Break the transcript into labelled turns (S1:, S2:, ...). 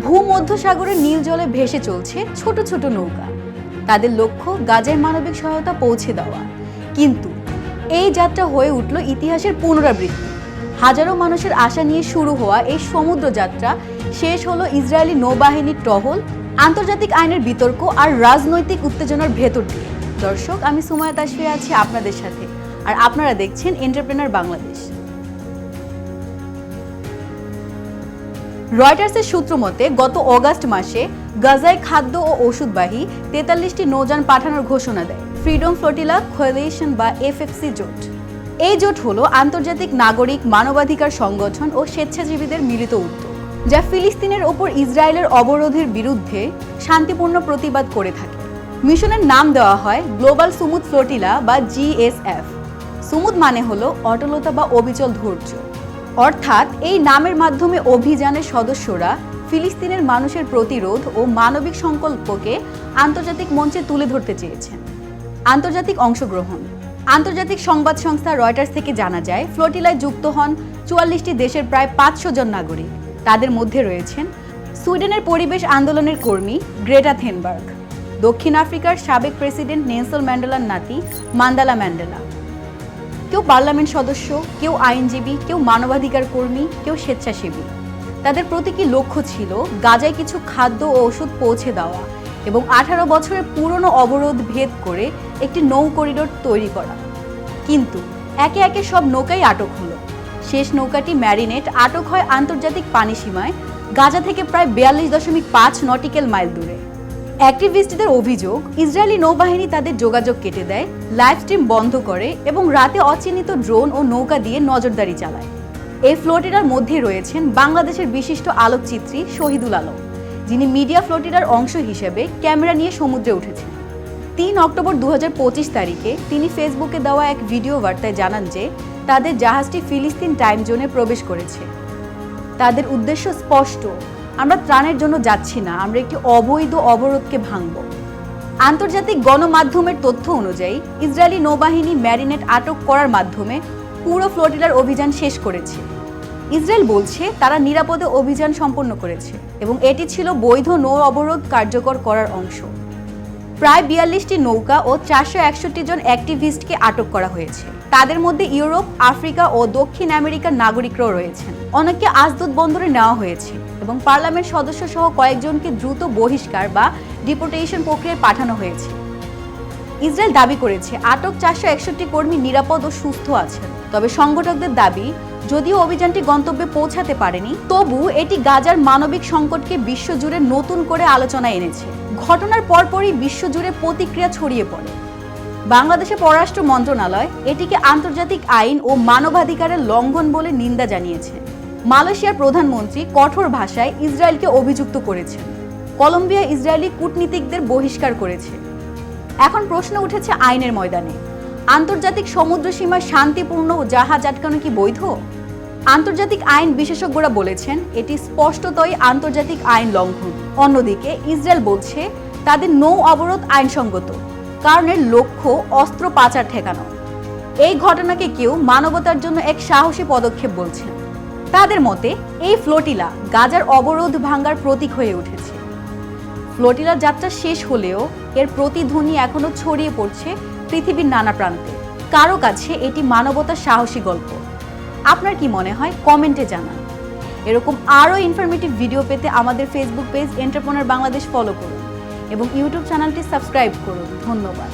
S1: ভূমধ্যসাগরের নীল জলে ভেসে চলছে ছোট ছোট নৌকা। তাদের লক্ষ্য গাজায় মানবিক সহায়তা পৌঁছে দেওয়া। কিন্তু এই যাত্রা হয়ে উঠল ইতিহাসের পুনরাবৃত্তি। হাজারো মানুষের আশা নিয়ে শুরু হওয়া এই সমুদ্র যাত্রা শেষ হলো ইসরায়েলি নৌবাহিনীর টহল, আন্তর্জাতিক আইনের বিতর্ক আর রাজনৈতিক উত্তেজনার ভেতর দিয়ে। দর্শক, আমি সুমায়া তাসফিয়া আছি আপনাদের সাথে। আর আপনারা দেখছেন এন্টারপ্রেনার বাংলাদেশ রয়টার্সের সূত্র মতে, গত অগাস্ট মাসে গাজায় খাদ্য ও ওষুধবাহী তেতাল্লিশটি নৌযান পাঠানোর ঘোষণা দেয়। ফ্রিডম ফ্লোটিলা কোয়ালিশন বা এফএফসি জোট। এই জোট হলো আন্তর্জাতিক নাগরিক মানবাধিকার সংগঠন ও স্বেচ্ছাজীবীদের মিলিত উদ্যোগ, যা ফিলিস্তিনের ওপর ইসরায়েলের অবরোধের বিরুদ্ধে শান্তিপূর্ণ প্রতিবাদ করে থাকে। মিশনের নাম দেওয়া হয় গ্লোবাল সুমুদ ফ্লোটিলা বা জিএসএফ সুমুদ মানে হলো অটলতা বা অবিচল ধৈর্য। অর্থাৎ এই নামের মাধ্যমে অভিযানের সদস্যরা ফিলিস্তিনের মানুষের প্রতিরোধ ও মানবিক সংকল্পকে আন্তর্জাতিক মঞ্চে তুলে ধরতে চেয়েছেন। আন্তর্জাতিক অংশগ্রহণ। আন্তর্জাতিক সংবাদ সংস্থা রয়টার্স থেকে জানা যায়, ফ্লোটিলায় যুক্ত হন চুয়াল্লিশটি দেশের প্রায় পাঁচশো জন নাগরিক। তাদের মধ্যে রয়েছেন সুইডেনের পরিবেশ আন্দোলনের কর্মী গ্রেটা থেনবার্গ, দক্ষিণ আফ্রিকার সাবেক প্রেসিডেন্ট নেলসন ম্যান্ডেলার নাতি মান্দালা ম্যান্ডেলা। কেউ পার্লামেন্ট সদস্য, কেউ আইনজীবী, কেউ মানবাধিকার কর্মী, কেউ স্বেচ্ছাসেবী। তাদের প্রতীকী লক্ষ্য ছিল গাজায় কিছু খাদ্য ও ওষুধ পৌঁছে দেওয়া এবং আঠারো বছরের পুরনো অবরোধ ভেদ করে একটি নৌ করিডোর তৈরি করা। কিন্তু একে একে সব নৌকাই আটক হলো। শেষ নৌকাটি ম্যারিনেট আটক হয় আন্তর্জাতিক পানি সীমায়, গাজা থেকে প্রায় বিয়াল্লিশ দশমিক পাঁচ নটিক্যাল মাইল দূরে। অ্যাক্টিভিস্টদের অভিযোগ, ইসরায়েলি নৌবাহিনী তাদের যোগাযোগ কেটে দেয় লাইভ স্ট্রিম বন্ধ করে এবং রাতে অচিহ্নিত ড্রোন ও নৌকা দিয়ে নজরদারি চালায়। এই ফ্লোটিডার মধ্যে রয়েছেন বাংলাদেশের বিশিষ্ট আলোকচিত্রী শহীদুল আলম, যিনি মিডিয়া ফ্লোটিডার অংশ হিসেবে ক্যামেরা নিয়ে সমুদ্রে উঠেছেন। তিন অক্টোবর দু হাজার পঁচিশ তারিখে তিনি ফেসবুকে দেওয়া এক ভিডিও বার্তায় জানান যে, তাদের জাহাজটি ফিলিস্তিন টাইম জোনে প্রবেশ করেছে। তাদের উদ্দেশ্য স্পষ্ট আমরা ত্রাণের জন্য যাচ্ছি না, আমরা একটি অবৈধ অবরোধকে ভাঙব। আন্তর্জাতিক গণমাধ্যমের তথ্য অনুযায়ী, ইসরায়েলি নৌবাহিনী ম্যারিনেট আটক করার মাধ্যমে পুরো ফ্লোটিলার অভিযান শেষ করেছে। ইসরায়েল বলছে, তারা নিরাপদে অভিযান সম্পন্ন করেছে এবং এটি ছিল বৈধ নৌ অবরোধ কার্যকর করার অংশ। প্রায় বিয়াল্লিশটি নৌকা ও চারশো একষট্টি জন অ্যাক্টিভিস্টকে আটক করা হয়েছে। তাদের মধ্যে ইউরোপ, আফ্রিকা ও দক্ষিণ আমেরিকার নাগরিকরাও রয়েছেন। অনেককে আজদুত বন্দরে নেওয়া হয়েছে এবং পার্লামেন্ট সদস্য সহ কয়েকজনকে দ্রুত বহিষ্কার বা ডিপোর্টেশন প্রক্রিয়ায় পাঠানো হয়েছে। ইসরায়েল দাবি করেছে, আটক চারশো একষট্টি কর্মী নিরাপদ ও সুস্থ আছেন। তবে সংগঠকদের দাবি যদিও অভিযানটি গন্তব্যে পৌঁছাতে পারেনি, তবু এটি গাজার মানবিক সংকটকে বিশ্বজুড়ে নতুন করে আলোচনায় এনেছে। ঘটনার পরপরই বিশ্বজুড়ে প্রতিক্রিয়া ছড়িয়ে পড়ে। বাংলাদেশের পররাষ্ট্র মন্ত্রণালয় এটিকে আন্তর্জাতিক আইন ও মানবাধিকারের লঙ্ঘন বলে নিন্দা জানিয়েছে। মালয়েশিয়ার প্রধানমন্ত্রী কঠোর ভাষায় ইসরায়েলকে অভিযুক্ত করেছেন। কলম্বিয়া ইসরায়েলি কূটনীতিকদের বহিষ্কার করেছে। এখন প্রশ্ন উঠেছে আইনের ময়দানে। আন্তর্জাতিক সমুদ্র সীমায় শান্তিপূর্ণ জাহাজ আটকানো কি বৈধ? আন্তর্জাতিক আইন বিশেষজ্ঞরা বলেছেন, এটি স্পষ্টতই আন্তর্জাতিক আইন লঙ্ঘন। অন্যদিকে, ইসরায়েল বলছে, তাদের নৌ অবরোধ আইনসঙ্গত কারণের লক্ষ্য অস্ত্র পাচার ঠেকানো। এই ঘটনাকে কেউ মানবতার জন্য এক সাহসী পদক্ষেপ বলছেন তাদের মতে, এই ফ্লোটিলা গাজার অবরোধ ভাঙ্গার প্রতীক হয়ে উঠেছে। ফ্লোটিলার যাত্রা শেষ হলেও এর প্রতিধ্বনি এখনও ছড়িয়ে পড়ছে পৃথিবীর নানা প্রান্তে। কারও কাছে এটি মানবতার সাহসী গল্প। আপনার কি মনে হয়? কমেন্টে জানান। এরকম আরও ইনফরমেটিভ ভিডিও পেতে আমাদের Facebook page entrepreneur Bangladesh follow করুন এবং ইউটিউব চ্যানেলটি সাবস্ক্রাইব করুন। ধন্যবাদ।